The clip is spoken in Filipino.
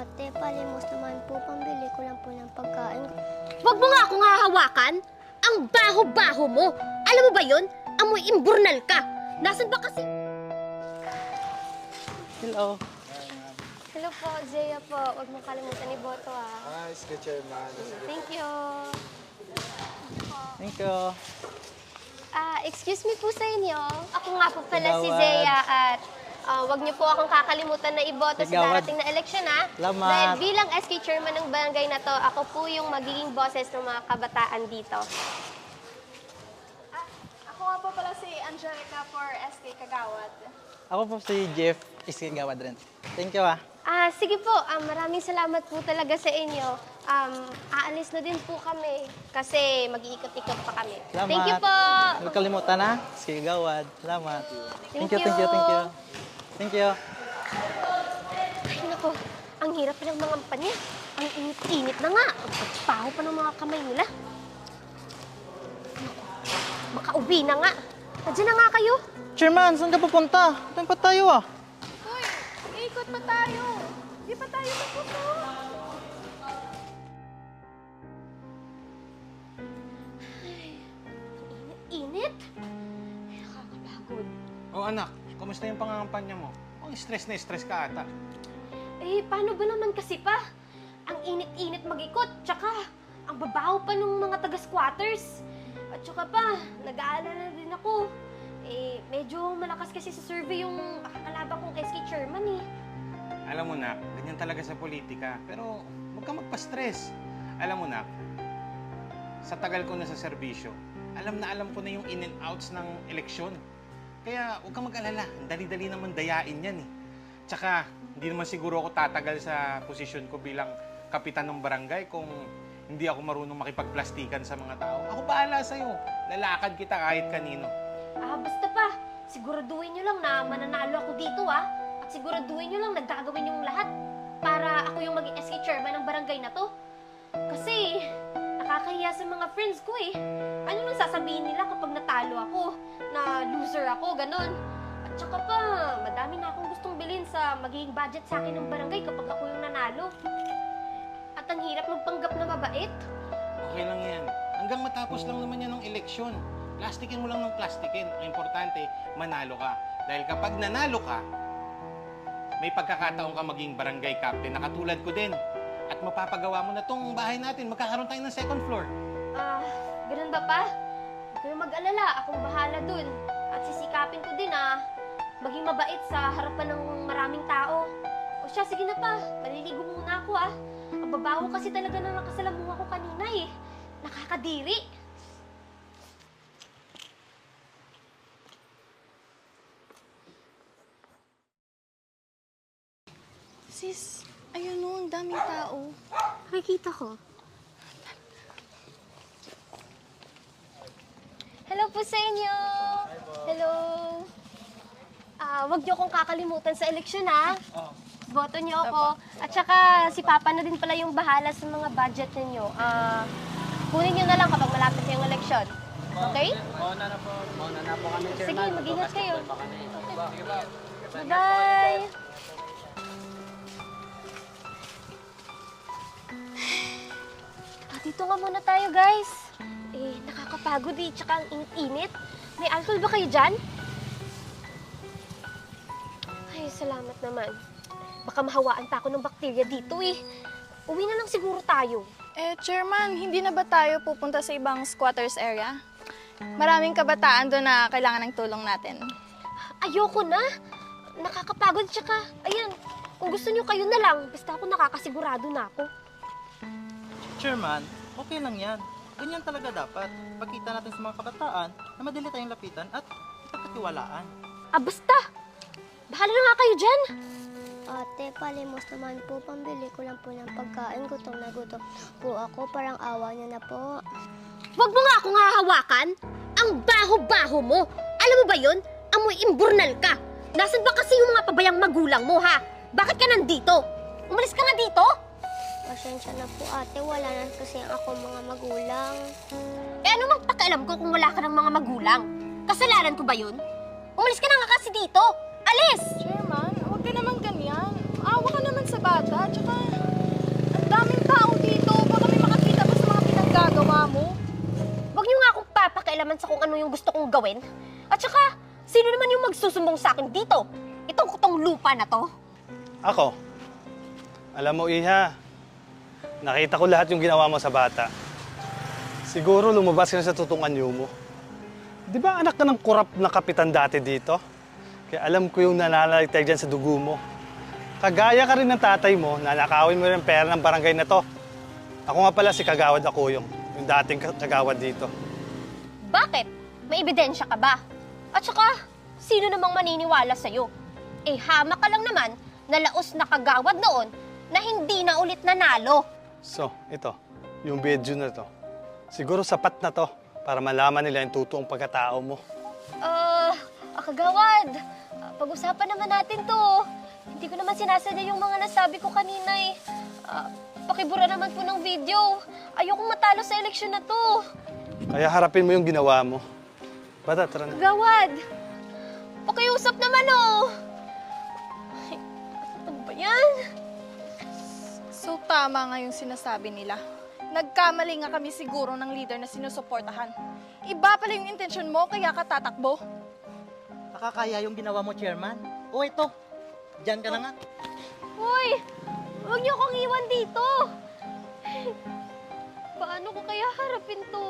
Ate, palimos naman po. Pambili ko lang po ng pagkain. Huwag mo nga akong hahawakan. Ang baho-baho mo. Alam mo ba yun? Amoy imburnal ka. Nasaan ba kasi... Hello. Hello po, Zaya po. Huwag mo kalimutan ni Boto ah. Ah, sige, chairman. Thank you. Thank you. Ah, excuse me po sa inyo. Ako nga po pala si Gawad. Zaya at ah, wag niyo po akong kakalimutan na iboto sa Gawad. darating na eleksyon ha. Salamat. Dahil bilang SK chairman ng barangay na to, ako po yung magiging boses ng mga kabataan dito. Ako nga po pala si Angelica for SK Kagawad. Ako po si Jeff Iskingawad rin. Thank you ah. Ah, sige po. Ah, maraming salamat po talaga sa inyo. Um, aalis na din po kami kasi mag-iikot-ikot pa kami. Salamat. Thank you po. Huwag kalimutan ha. Iskingawad. Salamat. Thank you, thank you, you. thank you. Thank you. Ay, nako. Ang hirap ng mga panya. Ang init-init na nga. Ang pagpaho pa ng mga kamay nila. Naku, Makauwi na nga. Nandiyan na nga kayo. Chairman, saan ka pupunta? Pa tayo ah? Uy, ikot pa tayo. Di pa tayo tapos oh. Init. Ay, Nakakapagod. Oh, anak, kumusta yung pangangampanya mo? Ang stress na stress ka ata. Eh, paano ba naman kasi pa? Ang init-init mag-ikot, tsaka ang babaho pa ng mga taga-squatters. At tsaka pa, nag-aalala din ako. Eh, medyo malakas kasi sa survey yung kalaban kong SK chairman eh. Alam mo na, ganyan talaga sa politika. Pero huwag ka magpa-stress. Alam mo na, sa tagal ko na sa serbisyo, alam na alam ko na yung in and outs ng eleksyon. Kaya huwag ka mag-alala. Ang Dali-dali naman dayain yan eh. Tsaka, hindi naman siguro ako tatagal sa posisyon ko bilang kapitan ng barangay kung hindi ako marunong makipagplastikan sa mga tao. Ako bahala sa'yo. Lalakad kita kahit kanino. Ah, basta pa, siguraduhin nyo lang na mananalo ako dito ah. At siguraduhin nyo lang na gagawin yung lahat para ako yung maging SK chairman ng barangay na to. Kasi, nakakahiya sa mga friends ko eh. Ano nang sasabihin nila kapag natalo ako? Na loser ako, ganon. At saka pa, madami na akong gustong bilhin sa magiging budget sa akin ng barangay kapag ako yung nanalo. At ang hirap magpanggap na mabait. Okay lang yan. Hanggang matapos lang naman yan ng eleksyon. Plastikin mo lang ng plastikin. Ang importante, manalo ka. Dahil kapag nanalo ka, may pagkakataon ka maging barangay captain na katulad ko din. At mapapagawa mo na tong bahay natin. Magkakaroon tayo ng second floor. Ah, ganun ba pa? Huwag mag-alala, akong bahala dun. At sisikapin ko din ah, maging mabait sa harapan ng maraming tao. O siya, sige na pa, maliligo muna ako ah. Ang babaho kasi talaga na nakasalamuha ko kanina eh. Nakakadiri. Sis, ayun o, ang daming tao. Nakikita ko. Hello po sa inyo! Hello! Ah, wag niyo akong kakalimutan sa eleksyon ha. Boto niyo ako. At saka si Papa na din pala yung bahala sa mga budget ninyo. Ah, kunin niyo na lang kapag malapit na yung eleksyon. Okay? Mauna na po. Mauna na po kami, Sige, mag-ingat kayo. Bye-bye! Ah, dito nga muna tayo, guys. Eh, nakakapagod eh, tsaka ang init-init. May alcohol ba kayo dyan? Ay, salamat naman. Baka mahawaan pa ako ng bakterya dito eh. Uwi na lang siguro tayo. Eh, Chairman, hindi na ba tayo pupunta sa ibang squatters area? Maraming kabataan doon na kailangan ng tulong natin. Ayoko na. Nakakapagod tsaka, ayan, kung gusto nyo kayo na lang, basta ako nakakasigurado na ako. Chairman, okay lang yan. Ganyan talaga dapat. Pagkita natin sa mga kabataan na madali tayong lapitan at pagkatiwalaan. Ah, basta! Bahala na nga kayo dyan! Ate, palimos naman po. Pambili ko lang po ng pagkain. Gutom na gutom po ako. Parang awa niya na po. Huwag mo nga akong hahawakan. Ang baho-baho mo. Alam mo ba yun? Amoy imburnal ka. Nasaan ba kasi yung mga pabayang magulang mo, ha? Bakit ka nandito? Umalis ka nga dito? Pasensya na po ate, wala na kasi ako mga magulang. Eh ano mang pakialam ko kung wala ka ng mga magulang? Kasalanan ko ba yun? Umalis ka na nga kasi dito! Alis! Chairman, huwag ka naman ganyan. Awa ka naman sa bata, tsaka ang daming tao dito. Baka may makakita mo sa mga pinaggagawa mo. Huwag niyo nga akong papakailaman sa kung ano yung gusto kong gawin. At tsaka, sino naman yung magsusumbong sa akin dito? Itong kutong lupa na to. Ako. Alam mo, Iha, nakita ko lahat yung ginawa mo sa bata. Siguro lumabas ka na sa totoong anyo mo. Di ba anak ka ng kurap na kapitan dati dito? Kaya alam ko yung nananaligtay dyan sa dugo mo. Kagaya ka rin ng tatay mo, nanakawin mo rin pera ng barangay na to. Ako nga pala si Kagawad ako yung, dating ka- kagawad dito. Bakit? May ebidensya ka ba? At saka, sino namang maniniwala sa'yo? Eh, hama ka lang naman na laos na kagawad noon na hindi na ulit nanalo. So, ito, yung video na to. Siguro sapat na to para malaman nila yung totoong pagkatao mo. Ah, ah, kagawad, ah, pag-usapan naman natin to. Hindi ko naman sinasadya yung mga nasabi ko kanina eh. Ah, pakibura naman po ng video. Ayokong matalo sa eleksyon na to. Kaya harapin mo yung ginawa mo. Bata, tara na. Kagawad, pakiusap naman oh. Ay, Ano ba yan? So tama nga yung sinasabi nila. Nagkamali nga kami siguro ng leader na sinusuportahan. Iba pala yung intensyon mo, kaya ka tatakbo. Nakakaya yung ginawa mo, Chairman. O ito, dyan ka na nga. Hoy! Huwag niyo akong iwan dito! Paano ko kaya harapin to?